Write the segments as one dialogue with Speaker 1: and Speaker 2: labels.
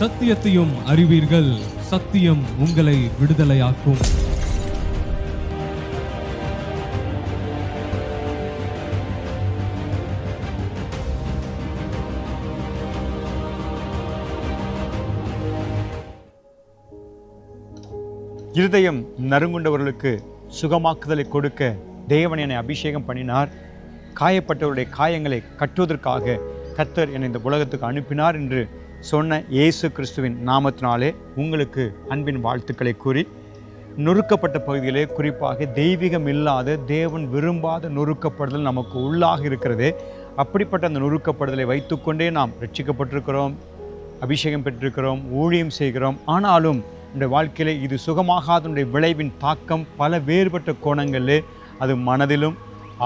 Speaker 1: சத்தியத்தையும் அறிவீர்கள். சத்தியம் உங்களை விடுதலையாக்கும்.
Speaker 2: இருதயம் நறுங்குண்டவர்களுக்கு சுகமாக்குதலை கொடுக்க தேவன் என்னை அபிஷேகம் பண்ணினார். காயப்பட்டவருடைய காயங்களை கட்டுவதற்காக கத்தர் என்னை இந்த உலகத்துக்கு அனுப்பினார் என்று சொன்ன இயேசு கிறிஸ்துவின் நாமத்தினாலே உங்களுக்கு அன்பின் வாழ்த்துக்களை கூறி நொறுக்கப்பட்ட பகுதியிலே குறிப்பாக தெய்வீகம் இல்லாத தேவன் விரும்பாத நொறுக்கப்படுதல் நமக்கு உள்ளாக இருக்கிறது அப்படிப்பட்ட அந்த நொறுக்கப்படுதலை வைத்துக்கொண்டே நாம் ரட்சிக்கப்பட்டிருக்கிறோம் அபிஷேகம் பெற்றிருக்கிறோம் ஊழியம் செய்கிறோம். ஆனாலும் இந்த வாழ்க்கையிலே இது சுகமாகாதனுடைய விளைவின் தாக்கம் பல வேறுபட்ட கோணங்களிலே அது மனதிலும்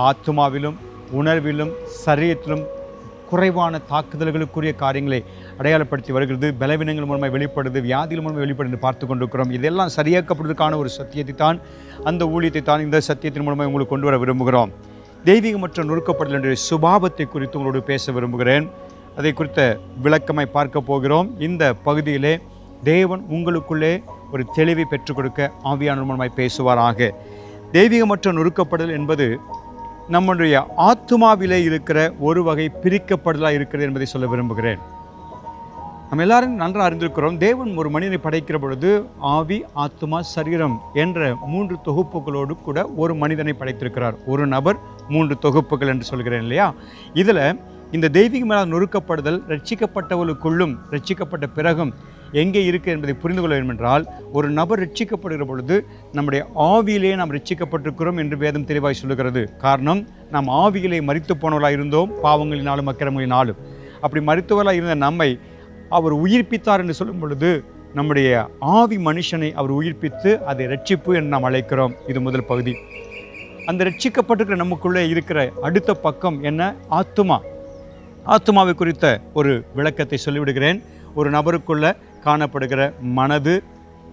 Speaker 2: ஆத்மாவிலும் உணர்விலும் சரீரத்திலும் குறைவான தாக்குதல்களுக்குரிய காரியங்களை அடையாளப்படுத்தி வருகிறது. பலவீனங்கள் மூலமாக வெளிப்படுது வியாதிகள் மூலமாக வெளிப்படுது பார்த்து கொண்டிருக்கிறோம். இதெல்லாம் சரியாக்கப்படுவதற்கான ஒரு சத்தியத்தை தான் அந்த ஊழியத்தை தான் இந்த சத்தியத்தின் மூலமாக உங்களுக்கு கொண்டு வர விரும்புகிறோம். தெய்வீகமற்ற நொறுக்கப்படுதல் என்ற சுபாவத்தை குறித்து உங்களோடு பேச விரும்புகிறேன். அதை குறித்த விளக்கமாய் பார்க்க போகிறோம். இந்த பகுதியிலே தேவன் உங்களுக்குள்ளே ஒரு தெளிவை பெற்றுக் கொடுக்க ஆவியான மூலமாய் பேசுவாராக. தெய்வீகமற்ற நொறுக்கப்படுதல் என்பது நம்முடைய ஆத்மாவிலே இருக்கிற ஒரு வகை பிரிக்கப்படுதலாக இருக்கிறது என்பதை சொல்ல விரும்புகிறேன். நம்ம எல்லாரும் நன்றாக அறிந்திருக்கிறோம். தேவன் ஒரு மனிதனை படைக்கிற பொழுது ஆவி ஆத்மா சரீரம் என்ற மூன்று தொகுப்புகளோடு கூட ஒரு மனிதனை படைத்திருக்கிறார். ஒரு நபர் மூன்று தொகுப்புகள் என்று சொல்கிறேன் இல்லையா? இதில் இந்த தெய்வீகமான நொறுக்கப்படுதல் ரட்சிக்கப்பட்டவர்களுக்குள்ளும் ரட்சிக்கப்பட்ட பிறகும் எங்கே இருக்குது என்பதை புரிந்து கொள்ள வேண்டும் என்றால் ஒரு நபர் ரட்சிக்கப்படுகிற பொழுது நம்முடைய ஆவியிலே நாம் ரட்சிக்கப்பட்டிருக்கிறோம் என்று வேதம் தெளிவாய் சொல்லுகிறது. காரணம் நாம் ஆவியிலே மறித்து போனவர்களாக இருந்தோம் பாவங்களினாலும் அக்கிரமங்களினாலும். அப்படி மறித்தவர்களாக இருந்த நம்மை அவர் உயிர்ப்பித்தார் என்று சொல்லும் பொழுது நம்முடைய ஆவி மனுஷனை அவர் உயிர்ப்பித்து அதை ரட்சிப்பு என்று நாம் அழைக்கிறோம். இது முதல் பகுதி. அந்த ரட்சிக்கப்பட்டிருக்கிற நமக்குள்ளே இருக்கிற அடுத்த பக்கம் என்ன? ஆத்துமா. ஆத்துமாவை குறித்த ஒரு விளக்கத்தை சொல்லிவிடுகிறேன். ஒரு நபருக்குள்ள காணப்படுகிற மனது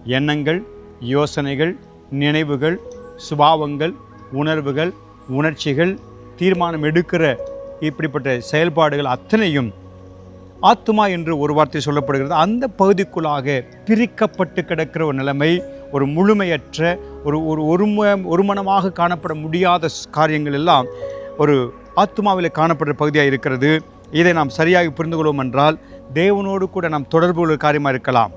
Speaker 2: எண்ணங்கள் யோசனைகள் நினைவுகள் சுபாவங்கள் உணர்வுகள் உணர்ச்சிகள் தீர்மானம் எடுக்கிற இப்படிப்பட்ட செயல்பாடுகள் அத்தனையும் ஆத்துமா என்று ஒரு வார்த்தை சொல்லப்படுகிறது. அந்த பகுதிக்குள்ளாக பிரிக்கப்பட்டு கிடக்கிற ஒரு நிலைமை ஒரு முழுமையற்ற ஒரு ஒரு ஒரும ஒருமனமாக காணப்பட முடியாத காரியங்கள் எல்லாம் ஒரு ஆத்மாவில் காணப்படுற பகுதியாக இருக்கிறது. இதை நாம் சரியாக புரிந்து கொள்வோம் என்றால் தேவனோடு கூட நாம் தொடர்பு உள்ள காரியமாக இருக்கலாம்.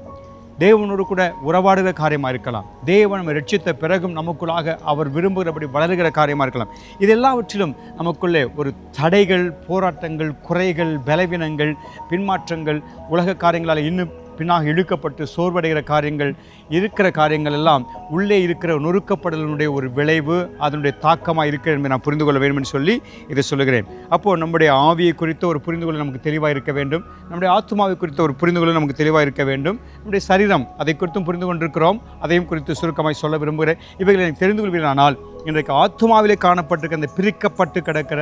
Speaker 2: தேவனோடு கூட உறவாடுகிற காரியமாக இருக்கலாம். தேவன் நம்ம ரட்சித்த பிறகும் நமக்குள்ளாக அவர் விரும்புகிறபடி வளருகிற காரியமாக இருக்கலாம். இது எல்லாவற்றிலும் நமக்குள்ளே ஒரு தடைகள் போராட்டங்கள் குறைகள் பலவீனங்கள் பின்மாற்றங்கள் உலக காரியங்களால் இன்னும் பின்னாக இழுக்கப்பட்டு சோர்வடைகிற காரியங்கள் இருக்கிற காரியங்கள் எல்லாம் உள்ளே இருக்கிற நொறுக்கப்படலினுடைய ஒரு விளைவு அதனுடைய தாக்கமாக இருக்கிறது என்பதை நான் புரிந்து கொள்ள வேண்டும் என்று சொல்லி இதை சொல்லுகிறேன். அப்போது நம்முடைய ஆவியை குறித்த ஒரு புரிந்து கொள்ள நமக்கு தெளிவாக இருக்க வேண்டும். நம்முடைய ஆத்மாவை குறித்த ஒரு புரிந்து கொள்ள நமக்கு தெளிவாக இருக்க வேண்டும். நம்முடைய சரீரம் அதை குறித்தும் புரிந்து கொண்டிருக்கிறோம். அதையும் குறித்து சுருக்கமாய் சொல்ல விரும்புகிறேன். இவைகளை எனக்கு தெரிந்து ஆனால் இன்றைக்கு ஆத்மாவிலே காணப்பட்டிருக்க அந்த பிரிக்கப்பட்டு கிடக்கிற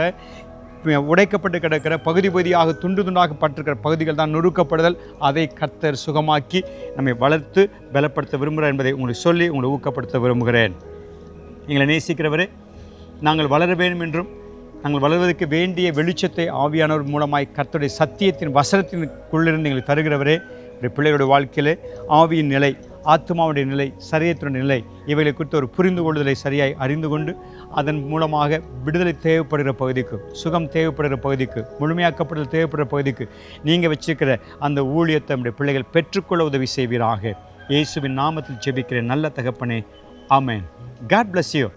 Speaker 2: உடைக்கப்பட்டு கிடக்கிற பகுதி பகுதியாக துண்டு துண்டாகப்பட்டிருக்கிற பகுதிகள் தான் நொறுக்கப்படுதல். அதை கர்த்தர் சுகமாக்கி நம்மை வளர்த்து பலப்படுத்த விரும்புகிறார் என்பதை உங்களுக்கு சொல்லி உங்களை ஊக்கப்படுத்த விரும்புகிறேன். எங்களை நேசிக்கிறவரே நாங்கள் வளர வேண்டும் என்றும் நாங்கள் வளர்வதற்கு வேண்டிய வெளிச்சத்தை ஆவியானவர் மூலமாய் கர்த்தருடைய சத்தியத்தின் வசனத்தினுக்குள்ளிருந்து எங்களுக்கு தருகிறவரே ஒரு பிள்ளைகளுடைய வாழ்க்கையிலே ஆவியின் நிலை ஆத்மாவுடைய நிலை சரியத்தினுடைய நிலை இவைகளை குறித்து ஒரு புரிந்து கொள்ளுதலை சரியாய் அறிந்து கொண்டு அதன் மூலமாக விடுதலை தேவைப்படுகிற பகுதிக்கு சுகம் தேவைப்படுகிற பகுதிக்கு முழுமையாக்கப்படுதல் தேவைப்படுகிற பகுதிக்கு நீங்கள் வச்சிருக்கிற அந்த ஊழியத்தை நம்முடைய பிள்ளைகள் பெற்றுக்கொள்ள உதவி செய்வீராக. இயேசுவின் நாமத்தில் ஜெபிக்கிற நல்ல தகப்பனே. ஆமேன். God bless you